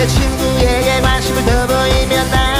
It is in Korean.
내 친구에게 관심을 더 보이면 난